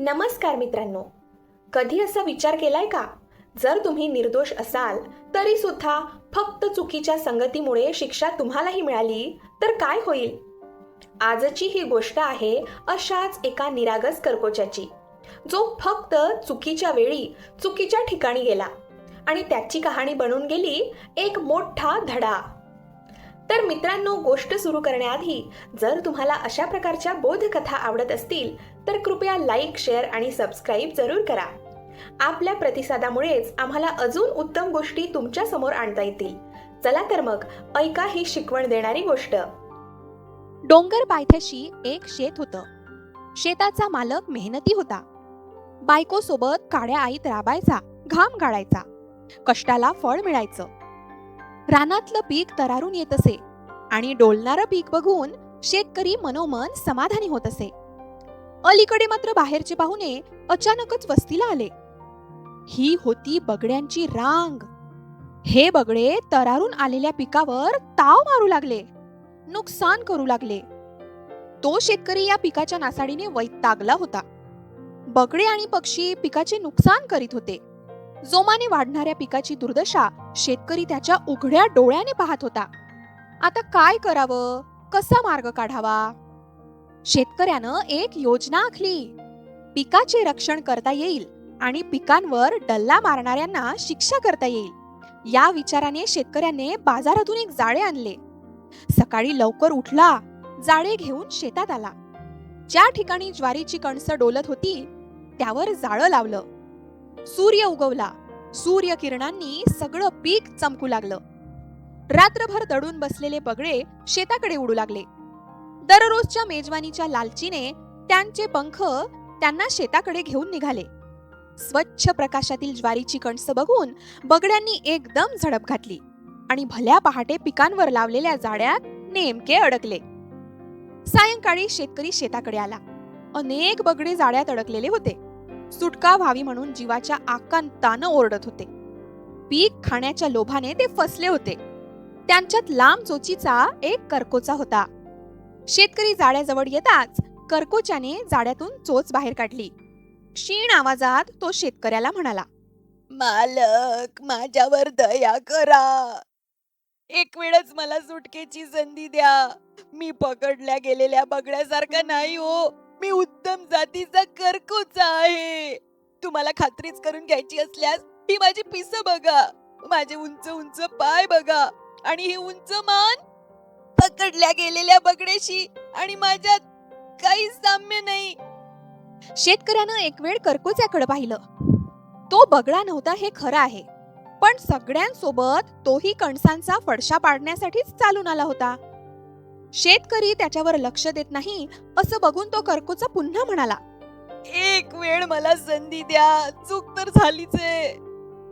नमस्कार मित्रांनो. कधी असा विचार केलाय का? जर तुम्ही निर्दोष असाल तरी सुद्धा फक्त चुकीच्या संगतीमुळे शिक्षा तुम्हालाही मिळाली तर काय होईल? आजची ही गोष्ट आहे अशाच एका निरागस कर्कोच्याची जो फक्त चुकीच्या वेळी चुकीच्या ठिकाणी गेला आणि त्याची कहाणी बनून गेली एक मोठा धडा. तर मित्रांनो गोष्ट सुरू करण्याआधी जर तुम्हाला अशा प्रकारच्या बोधकथा आवडत असतील तर कृपया लाईक शेअर आणि सबस्क्राईब जरूर करा. आपल्या प्रतिसादामुळेच आम्हाला अजून उत्तम गोष्टी तुमच्यासमोर आणता येतील. चला तर मग ऐका ही शिकवण देणारी गोष्ट. डोंगर पायथ्याशी एक शेत होतं. शेताचा मालक मेहनती होता. बायको सोबत काड्या आईत राबायचा घाम गाळायचा. कष्टाला फळ मिळायचं. रानातलं पीक तरारून येत असे आणि डोलणारं पीक बघून शेतकरी मनोमन समाधानी होत असे. अलीकडे मात्र बाहेरचे पाहुणे अचानकच वस्तीला आले. ही होती बगड्यांची रांग. हे बगडे तरारून आलेल्या पिकावर ताव मारू लागले. नुकसान करू लागले. तो शेतकरी या पिकाच्या नासाडीने वैतागला होता. बगडे आणि पक्षी पिकाचे नुकसान करीत होते. जोमाने वाढणाऱ्या पिकाची दुर्दशा शेतकरी त्याच्या उघड्या डोळ्याने पाहत होता. आता काय करावं? कसा मार्ग काढावा? शेतकऱ्यानं एक योजना आखली. पिकाचे रक्षण करता येईल आणि पिकांवर डल्ला मारणाऱ्यांना शिक्षा करता येईल. या विचाराने शेतकऱ्याने बाजारातून एक जाळे आणले. सकाळी लवकर उठला जाळे घेऊन शेतात आला. ज्या ठिकाणी ज्वारीची कणसं डोलत होती त्यावर जाळं लावलं. सूर्य उगवला. सूर्य किरणांनी सगळं पीक चमकू लागलं. रात्रभर दडून बसलेले बगळे शेताकडे उडू लागले. दररोजच्या मेजवानीच्या लालचीने त्यांचे पंख त्यांना शेताकडे घेऊन निघाले. स्वच्छ प्रकाशातील ज्वारीची कणसं बघून बगड्यांनी एकदम झडप घातली आणि भल्या पहाटे पिकांवर लावलेल्या जाळ्यात नेमके अडकले. सायंकाळी शेतकरी शेताकडे आला. अनेक बगडे जाळ्यात अडकलेले होते. सुटका व्हावी म्हणून जीवाच्या आकांतानं ओरडत होते. पीक खाण्याच्या लोभाने ते फसले होते. त्यांच्यात लांब चोचीचा एक करकोचा होता. शेतकरी जाळ्याजवळ येताच करकोच्याने जाळ्यातून चोच बाहेर काढली. क्षीण आवाजात तो शेतकऱ्याला म्हणाला मालक माझ्यावर दया करा. एक वेळच मला सुटकेची संधी द्या. मी पकडल्या गेलेल्या बगड्यासारखा नाही हो. मी उत्तम जातीचा करकोचा आहे. तुम्हाला खात्रीच करून घ्यायची असल्यास ही माझी पिस बघा. माझे उंच उंच पाय बघा. आणि हे उंच मान पकडल्या गेलेल्या बगड्याशी आणि माझ्यात काही साम्य नाही. शेतकऱ्यानं एक वेळ करकोच्याकडे पाहिलं. तो बगडा नव्हता हे खरं आहे. पण सगळ्यांसोबत तोही कणसांचा फडशा पाडण्यासाठीच चालून आला होता. शेतकरी त्याच्यावर लक्ष देत नाही असं बघून तो करकोचा पुन्हा म्हणाला एक वेळ मला संधी द्या चूक तर झालीच आहे.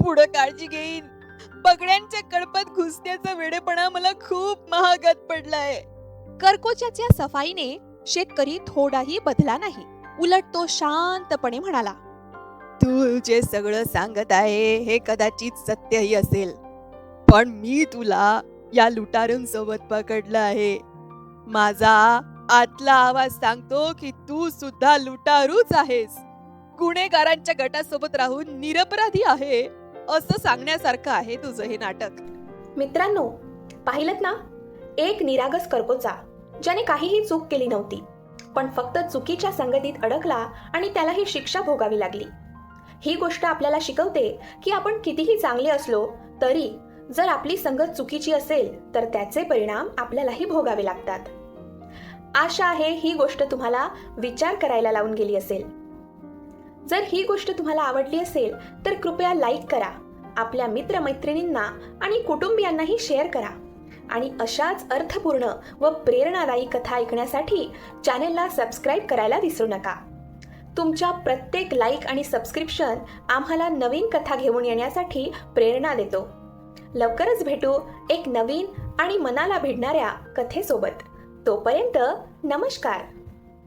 पुढं काळजी घेईन. बगड्यांच्या कळपात घुसण्याचा वेडेपणा मला खूप महागात पडलाय. करकोच्याच्या सफाईने शेतकरी थोडाही बदला नाही. उलट तो शांतपणे म्हणाला तू जे सगळं सांगत आहे हे कदाचित सत्यही असेल. पण मी तुला या लुटारून सोबत पकडलं आहे. माझा आतला आवाज सांगतो की तू सुद्धा लुटारूच आहेस. गुन्हेगारांच्या गटासोबत राहून निरपराधी आहे असं सांगण्यासारखं आहे तुझं हे नाटक. मित्रांनो पाहिलं ना? एक निरागस कर्कोचा ज्याने काहीही चूक केली नव्हती पण फक्त चुकीच्या संगतीत अडकला आणि त्याला ही शिक्षा भोगावी लागली. ही गोष्ट आपल्याला शिकवते की आपण कितीही चांगले असलो तरी जर आपली संगत चुकीची असेल तर त्याचे परिणाम आपल्यालाही भोगावे लागतात. आशा आहे ही गोष्ट तुम्हाला विचार करायला लावून गेली असेल. जर ही गोष्ट तुम्हाला आवडली असेल तर कृपया लाईक करा आपल्या मित्रमैत्रिणींना आणि कुटुंबियांनाही शेअर करा. आणि अशाच अर्थपूर्ण व प्रेरणादायी कथा ऐकण्यासाठी चॅनेलला सबस्क्राईब करायला विसरू नका. तुमच्या प्रत्येक लाईक आणि सबस्क्रिप्शन आम्हाला नवीन कथा घेऊन येण्यासाठी प्रेरणा देतो. लवकरच भेटू एक नवीन आणि मनाला भिडणाऱ्या कथेसोबत. तोपर्यंत नमस्कार.